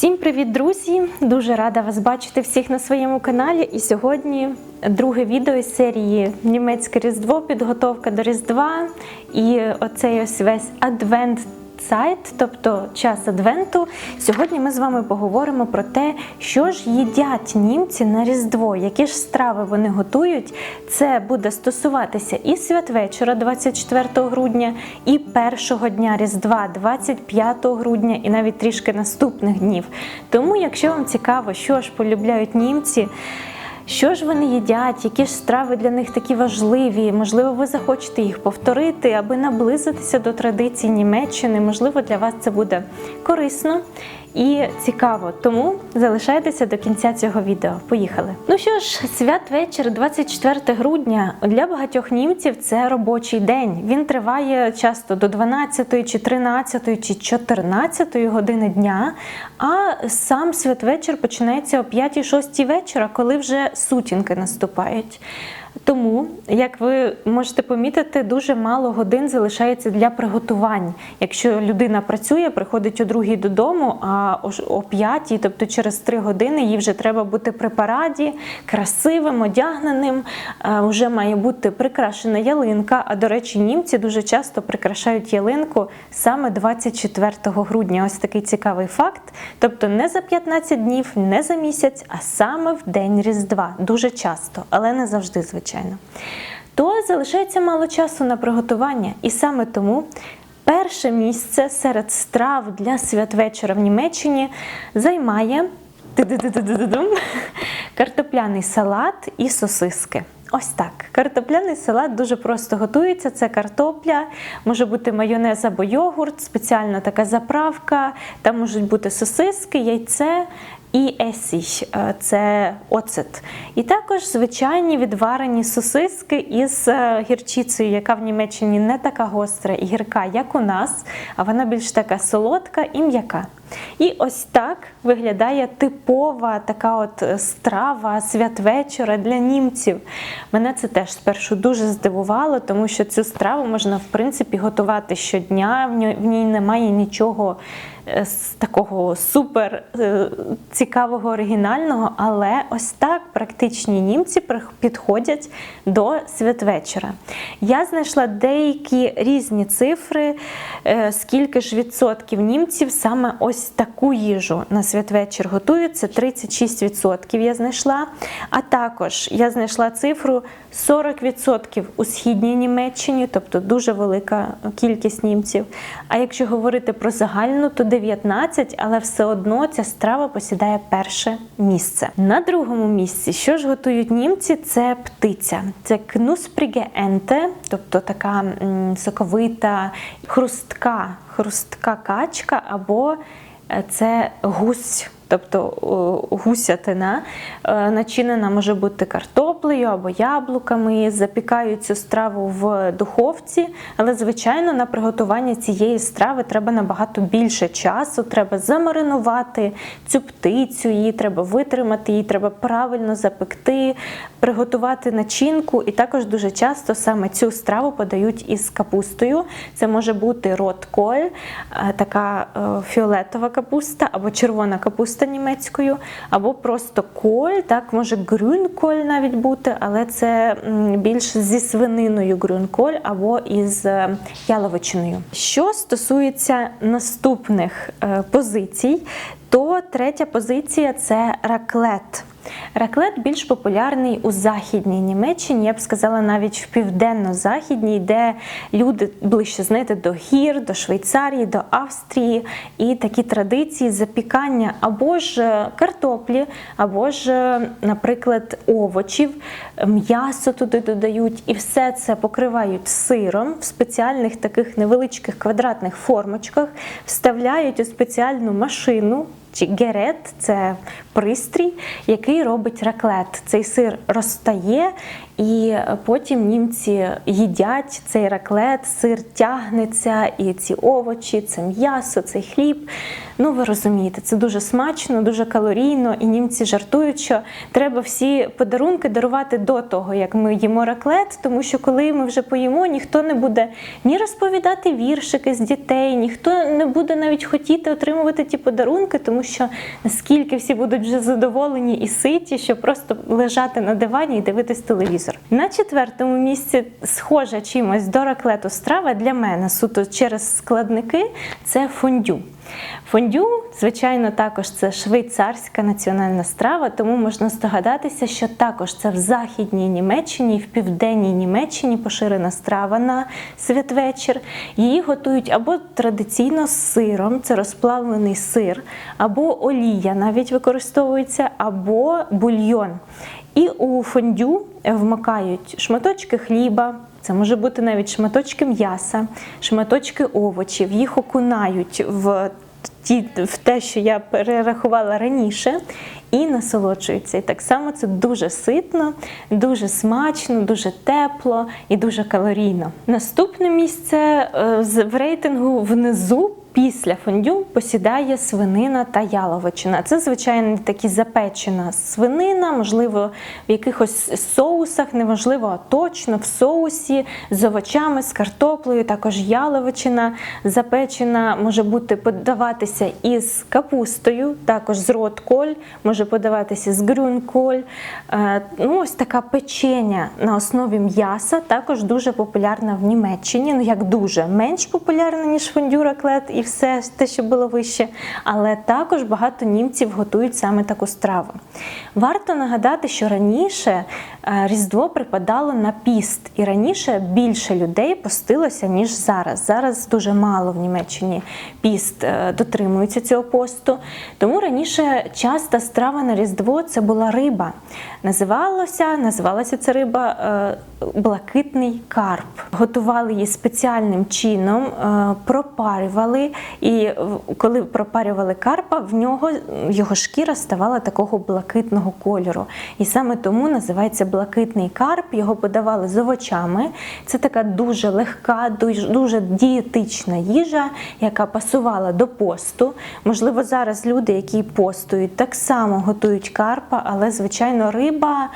Всім привіт, друзі! Дуже рада вас бачити всіх на своєму каналі. І сьогодні друге відео із серії Німецьке Різдво, підготовка до Різдва. І оцей ось весь адвент. Сайт, тобто час адвенту. Сьогодні ми з вами поговоримо про те, що ж їдять німці на Різдво, які ж страви вони готують. Це буде стосуватися і святвечора 24 грудня, і першого дня Різдва, 25 грудня, і навіть трішки наступних днів. Тому, якщо вам цікаво, що ж полюбляють німці. Що ж вони їдять, які ж страви для них такі важливі? Можливо, ви захочете їх повторити, аби наблизитися до традицій Німеччини. Можливо, для вас це буде корисно і цікаво. Тому залишайтеся до кінця цього відео. Поїхали. Ну що ж, святвечір, 24 грудня. Для багатьох німців це робочий день. Він триває часто до 12 чи 13 чи 14 години дня. А сам святвечір починається о 5-6 вечора, коли вже сутінки наступають. Тому, як ви можете помітити, дуже мало годин залишається для приготувань. Якщо людина працює, приходить о другій додому, а о п'ятій, тобто через три години, їй вже треба бути при параді, красивим, одягненим. Вже має бути прикрашена ялинка. А до речі, німці дуже часто прикрашають ялинку саме 24 грудня. Ось такий цікавий факт. Тобто не за 15 днів, не за місяць, а саме в день Різдва. Дуже часто, але не завжди, звичайно звичайно, то залишається мало часу на приготування. І саме тому перше місце серед страв для святвечора в Німеччині займає картопляний салат і сосиски. Ось так. Картопляний салат дуже просто готується. Це картопля, може бути майонез або йогурт, спеціальна така заправка, там можуть бути сосиски, яйце і есій це оцет. І також звичайні відварені сосиски із е, гірчицею, яка в Німеччині не така гостра і гірка, як у нас, а вона більш така солодка і м'яка. І ось так виглядає типова така от е, страва святвечора для німців. Мене це теж спершу дуже здивувало, тому що цю страву можна в принципі готувати щодня, в ній немає нічого е, з такого супер е, цікавого оригінального, але ось так практичні німці підходять до святвечора. Я знайшла деякі різні цифри, скільки ж відсотків німців саме ось ось таку їжу на святвечір готують, це 36% я знайшла. А також я знайшла цифру 40% у східній Німеччині, тобто дуже велика кількість німців. А якщо говорити про загальну, то 19%, але все одно ця страва посідає перше місце. На другому місці, що ж готують німці, це птиця. Це кнуспріге енте, тобто така соковита, хрустка, хрустка качка або це гусь тобто гусятина, е, начинена може бути картоплею або яблуками, запікають цю страву в духовці, але, звичайно, на приготування цієї страви треба набагато більше часу, треба замаринувати цю птицю, її треба витримати, її треба правильно запекти, приготувати начинку. І також дуже часто саме цю страву подають із капустою. Це може бути ротколь, е, така е, фіолетова капуста або червона капуста капуста німецькою, або просто коль, так, може грюнколь навіть бути, але це більш зі свининою грюнколь або із е, яловичиною. Що стосується наступних е, позицій, то третя позиція це раклет. Раклет більш популярний у західній Німеччині, я б сказала, навіть в південно-західній, де люди ближче знаєте, до гір, до Швейцарії, до Австрії, і такі традиції запікання або ж е, картоплі, або ж, е, наприклад, овочів, м'ясо туди додають, і все це покривають сиром в спеціальних таких невеличких квадратних формочках, вставляють у спеціальну машину чи герет це пристрій, який робить раклет. Цей сир розтає, і потім німці їдять цей раклет, сир тягнеться, і ці овочі, це м'ясо, цей хліб. Ну, ви розумієте, це дуже смачно, дуже калорійно, і німці жартують, що треба всі подарунки дарувати до того, як ми їмо раклет, тому що коли ми вже поїмо, ніхто не буде ні розповідати віршики з дітей, ніхто не буде навіть хотіти отримувати ті подарунки, тому що наскільки всі будуть вже задоволені і ситі, що просто лежати на дивані і дивитись телевізор. На четвертому місці схожа чимось до раклету страва для мене суто через складники це фондю. Фондю, звичайно, також це швейцарська національна страва, тому можна здогадатися, що також це в західній Німеччині і в південній Німеччині поширена страва на святвечір. Її готують або традиційно з сиром, це розплавлений сир, або олія навіть використовується, або бульйон. І у фондю вмикають шматочки хліба. Це може бути навіть шматочки м'яса, шматочки овочів. Їх окунають в ті, в те, що я перерахувала раніше, і насолоджуються. І так само це дуже ситно, дуже смачно, дуже тепло і дуже калорійно. Наступне місце е, в рейтингу внизу. Після фондю посідає свинина та яловичина. Це, звичайно, такі запечена свинина, можливо, в якихось соусах, неможливо, а точно в соусі з овочами, з картоплею, також яловичина запечена, може бути подаватися із капустою, також з ротколь, може подаватися з грюнколь. Е, Ну, ось така печення на основі м'яса, також дуже популярна в Німеччині. Ну, як дуже менш популярна, ніж фондю раклет і все те, що було вище. Але також багато німців готують саме таку страву. Варто нагадати, що раніше е, Різдво припадало на піст, і раніше більше людей постилося, ніж зараз. Зараз дуже мало в Німеччині піст е, дотримується цього посту. Тому раніше часта страва на Різдво це була риба. Називалося, називалася ця риба е, блакитний карп. Готували її спеціальним чином, е, пропарювали, і коли пропарювали карпа, в нього його шкіра ставала такого блакитного кольору. І саме тому називається блакитний карп. Його подавали з овочами. Це така дуже легка, дуже, дієтична їжа, яка пасувала до посту. Можливо, зараз люди, які постують, так само готують карпа, але звичайно, риба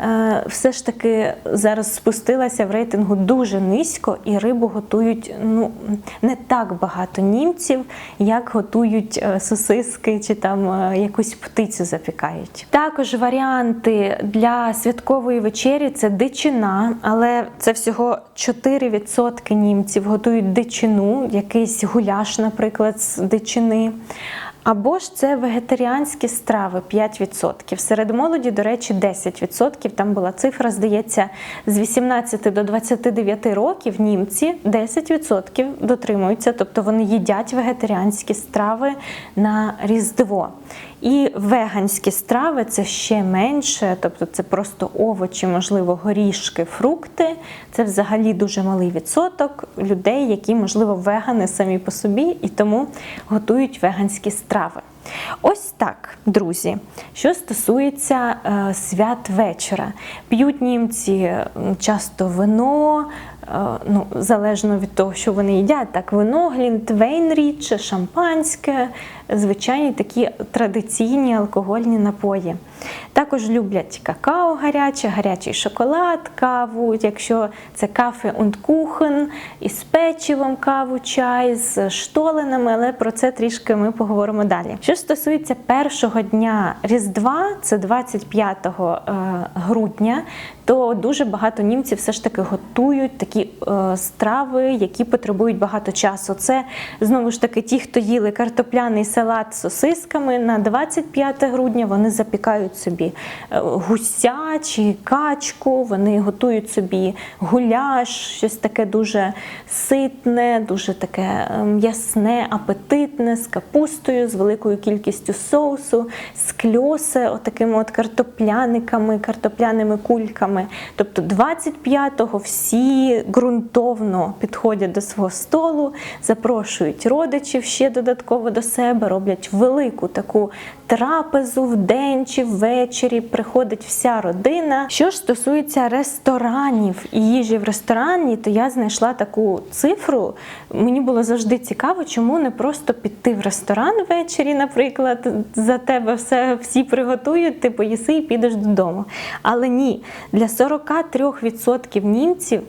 е, все ж таки зараз спустилася в рейтингу дуже низько, і рибу готують ну не так багато німців, як готують е, сосиски чи там е, якусь птицю запікають. Також варіанти для святкової вечері це дичина, але це всього 4% німців готують дичину, якийсь гуляш, наприклад, з дичини. Або ж це вегетаріанські страви 5%. Серед молоді, до речі, 10%. Там була цифра, здається, з 18 до 29 років німці 10% дотримуються, тобто вони їдять вегетаріанські страви на Різдво. І веганські страви це ще менше, тобто це просто овочі, можливо, горішки, фрукти. Це взагалі дуже малий відсоток людей, які, можливо, вегани самі по собі і тому готують веганські страви. Ось так, друзі. Що стосується е, свят вечора, п'ють німці часто вино, е, ну, залежно від того, що вони їдять, так, вино, глінтвейн рідше, шампанське, звичайні такі традиційні алкогольні напої. Також люблять какао гаряче, гарячий шоколад, каву, якщо це кафе und кухен, із печивом каву, чай, з штоленами, але про це трішки ми поговоримо далі. Що стосується першого дня Різдва, це 25 е, грудня, то дуже багато німців все ж таки готують такі е, страви, які потребують багато часу. Це знову ж таки ті, хто їли картопляний салат з сосисками. На 25 грудня вони запікають собі е, гуся чи качку, вони готують собі гуляш, щось таке дуже ситне, дуже таке е, м'ясне, апетитне, з капустою, з великою кількістю соусу, з кльосе, отакими от картопляниками, картопляними кульками. Тобто 25-го всі ґрунтовно підходять до свого столу, запрошують родичів ще додатково до себе, себе роблять велику таку трапезу в день чи ввечері. Приходить вся родина. Що ж стосується ресторанів і їжі в ресторані, то я знайшла таку цифру. Мені було завжди цікаво, чому не просто піти в ресторан ввечері, наприклад, за тебе все всі приготують, ти поїси і підеш додому. Але ні, для 43% німців.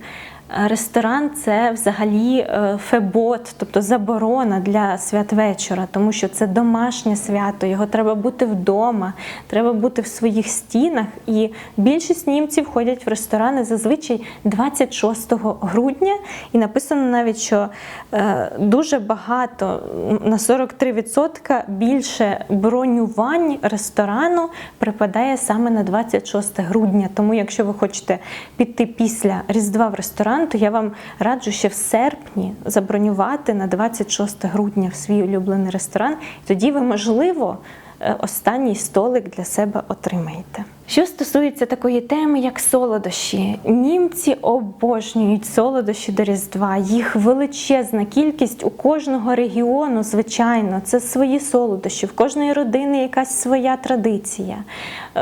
Е, Ресторан це взагалі е, фебот, тобто заборона для святвечора, тому що це домашнє свято, його треба бути вдома, треба бути в своїх стінах. І більшість німців ходять в ресторани зазвичай 26 грудня. І написано навіть, що е, дуже багато на 43% більше бронювань ресторану припадає саме на 26 грудня. Тому, якщо ви хочете піти після Різдва в ресторан, то я вам раджу ще в серпні забронювати на 26 грудня в свій улюблений ресторан. Тоді ви, можливо, е, останній столик для себе отримаєте. Що стосується такої теми, як солодощі, німці обожнюють солодощі до Різдва. Їх величезна кількість у кожного регіону, звичайно, це свої солодощі, в кожної родини якась своя традиція.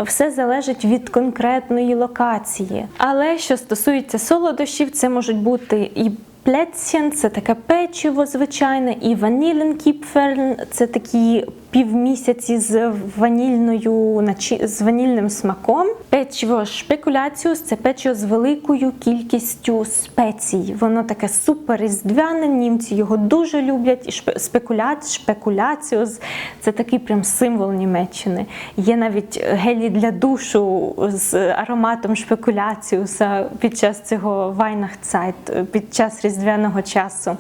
Все залежить від конкретної локації. Але що стосується солодощів, це можуть бути і Плетсін це таке печиво звичайне, і ванілінкіпфельн це такі півмісяці з ванільною з ванільним смаком. Печиво шпекуляціус це печиво з великою кількістю спецій. Воно таке супер різдвяне, німці його дуже люблять. І шпе- шпекуляціус це такий прям символ Німеччини. Є навіть гелі для душу з ароматом шпекуляціуса під час цього Weihnachtszeit, під час різдвяного часу.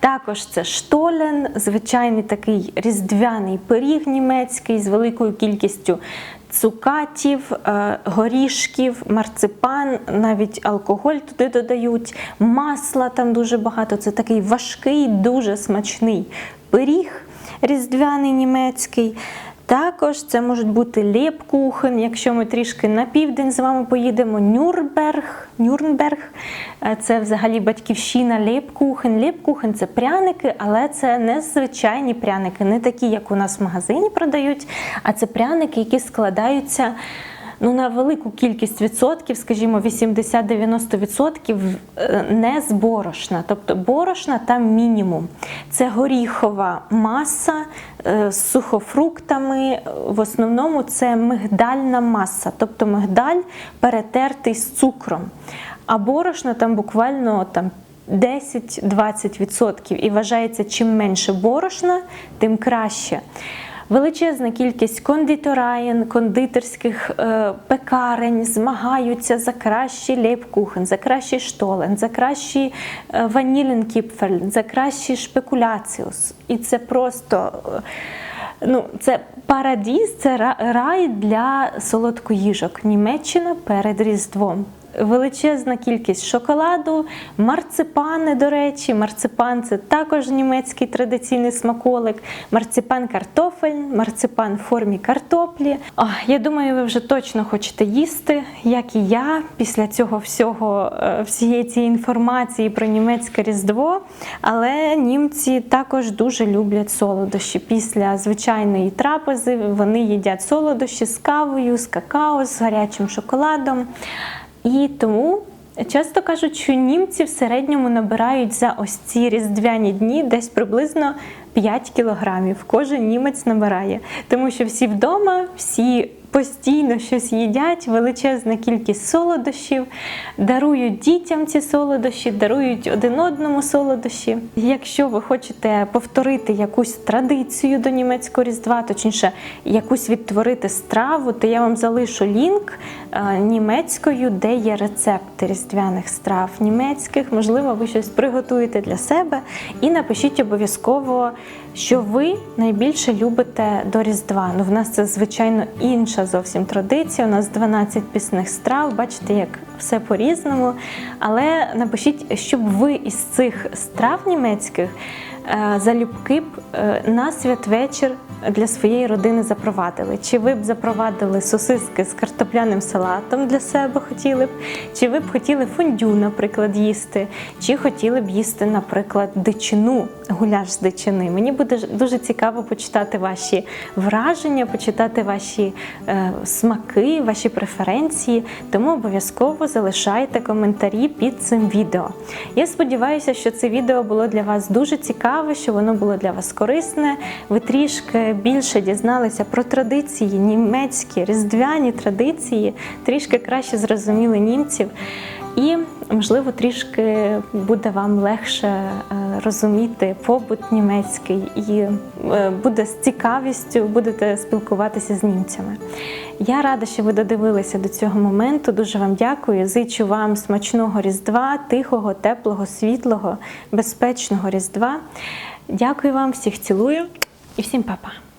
Також це штолен, звичайний такий різдвяний пиріг німецький з великою кількістю цукатів, е, горішків, марципан, навіть алкоголь туди додають, масла там дуже багато. Це такий важкий, дуже смачний пиріг різдвяний німецький. Також це можуть бути лєпкухен, якщо ми трішки на південь з вами поїдемо, Нюрнберг. Нюрнберг е, це взагалі батьківщина лєпкухен. Лєпкухен це пряники, але це не звичайні пряники, не такі, як у нас в магазині продають, а це пряники, які складаються. Ну, на велику кількість відсотків, скажімо, 80-90% е, не з борошна. Тобто борошна там мінімум. Це горіхова маса е, з сухофруктами. В основному це мигдальна маса, тобто мигдаль перетертий з цукром. А борошна там буквально там 10-20%. І вважається, чим менше борошна, тим краще. Величезна кількість кондитораєн, кондитерських е, пекарень змагаються за кращий лейбкухен, за кращий штолен, за кращий е, ванілінкіпфельн, за кращий шпекуляціус. І це просто. е, Ну, це парадіз, це рай для солодкоїжок. Німеччина перед Різдвом. Величезна кількість шоколаду, марципани, до речі, марципан це також німецький традиційний смаколик, марципан картофель, марципан в формі картоплі. О, я думаю, ви вже точно хочете їсти, як і я, після цього всього, е, всієї цієї інформації про німецьке різдво. Але німці також дуже люблять солодощі. Після звичайної трапези вони їдять солодощі з кавою, з какао, з гарячим шоколадом. І тому часто кажуть, що німці в середньому набирають за ось ці різдвяні дні десь приблизно 5 кілограмів. Кожен німець набирає, тому що всі вдома, всі постійно щось їдять, величезна кількість солодощів, дарують дітям ці солодощі, дарують один одному солодощі. Якщо ви хочете повторити якусь традицію до німецького різдва, точніше, якусь відтворити страву, то я вам залишу лінк е, німецькою, де є рецепти різдвяних страв німецьких. Можливо, ви щось приготуєте для себе і напишіть обов'язково, що ви найбільше любите до Різдва. Ну, в нас це звичайно інша зовсім традиція. У нас 12 пісних страв. Бачите, як все по-різному. Але напишіть, щоб ви із цих страв німецьких залюбки б е, на святвечір для своєї родини запровадили? Чи ви б запровадили сосиски з картопляним салатом для себе хотіли б? Чи ви б хотіли фондю, наприклад, їсти? Чи хотіли б їсти, наприклад, дичину, гуляш з дичини? Мені буде дуже цікаво почитати ваші враження, почитати ваші е, смаки, ваші преференції. Тому обов'язково залишайте коментарі під цим відео. Я сподіваюся, що це відео було для вас дуже цікаве, що воно було для вас корисне. Ви трішки більше дізналися про традиції, німецькі, різдвяні традиції, трішки краще зрозуміли німців. І, можливо, трішки буде вам легше е, розуміти побут німецький і е, буде з цікавістю будете спілкуватися з німцями. Я рада, що ви додивилися до цього моменту. Дуже вам дякую. Зичу вам смачного різдва, тихого, теплого, світлого, безпечного різдва. Дякую вам, всіх цілую і всім па-па.